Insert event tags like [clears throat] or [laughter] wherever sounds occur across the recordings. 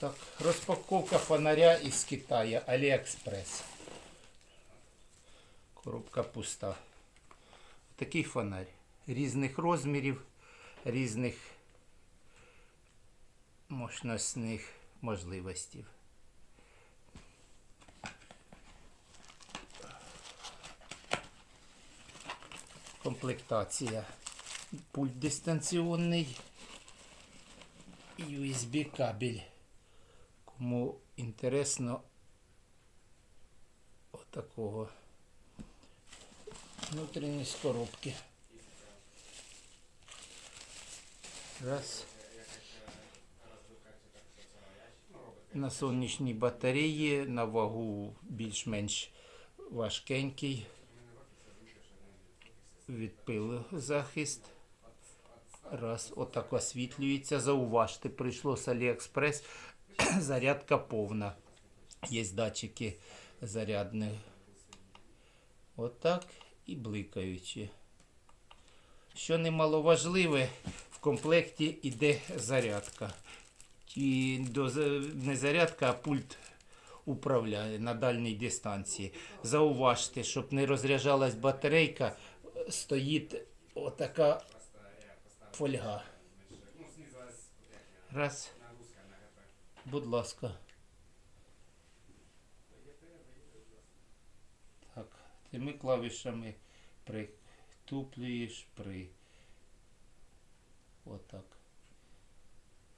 Так, розпаковка фонаря із Китаю, Аліекспрес. Коробка пуста. Такий фонарь. Різних розмірів, різних мощностних можливостей. Комплектація. Пульт дистанційний. USB кабель. Кому інтересно отакого внутрішньої з коробки. Раз. На сонячній батареї, на вагу більш-менш важкенький. Від пилу захист. Раз, отак освітлюється. Зауважте, прийшло з Аліекспрес. [clears throat] Зарядка повна. Є датчики зарядних. Отак і бликаючі. Що немаловажливе, в комплекті йде зарядка. І до, не зарядка, а пульт управляє на дальній дистанції. Зауважте, щоб не розряджалась батарейка, стоїть отака фольга. Раз. Будь ласка. Так, цими клавішами притуплюєш при. Отак.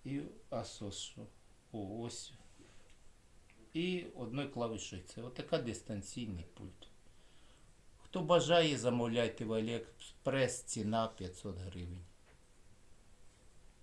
І асошу. О, ось. І одною клавішою. Це отака дистанційний пульт. Хто бажає, замовляйте в Аліекспрес, ціна 500 гривень.